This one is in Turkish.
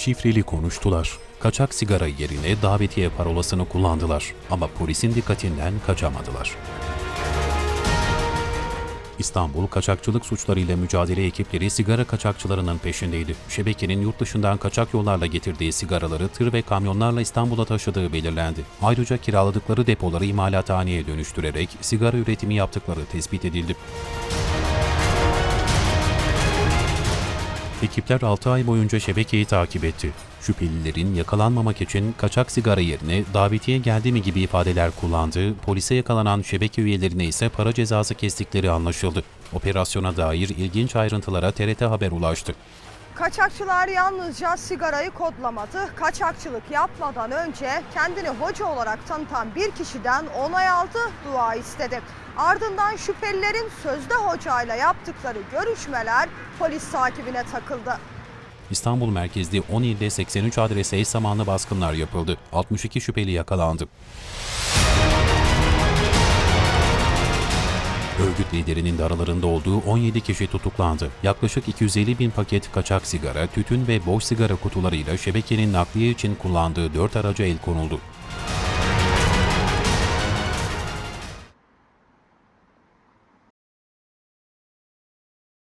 şifreli konuştular. Kaçak sigara yerine davetiye parolasını kullandılar ama polisin dikkatinden kaçamadılar. İstanbul Kaçakçılık Suçlarıyla Mücadele ekipleri sigara kaçakçılarının peşindeydi. Şebekenin yurt dışından kaçak yollarla getirdiği sigaraları tır ve kamyonlarla İstanbul'a taşıdığı belirlendi. Ayrıca kiraladıkları depoları imalathaneye dönüştürerek sigara üretimi yaptıkları tespit edildi. Ekipler 6 ay boyunca şebekeyi takip etti. Şüphelilerin yakalanmamak için kaçak sigara yerine davetiye geldi mi gibi ifadeler kullandığı, polise yakalanan şebeke üyelerine ise para cezası kestikleri anlaşıldı. Operasyona dair ilginç ayrıntılara TRT Haber ulaştı. Kaçakçılar yalnızca sigarayı kodlamadı. Kaçakçılık yapmadan önce kendini hoca olarak tanıtan bir kişiden onay aldı, dua istedi. Ardından şüphelilerin sözde hocayla yaptıkları görüşmeler polis takibine takıldı. İstanbul merkezli 10 ilde 83 adrese eş zamanlı baskınlar yapıldı. 62 şüpheli yakalandı. Örgüt liderinin de aralarında olduğu 17 kişi tutuklandı. Yaklaşık 250 bin paket kaçak sigara, tütün ve boş sigara kutularıyla şebekenin nakliye için kullandığı 4 araca el konuldu.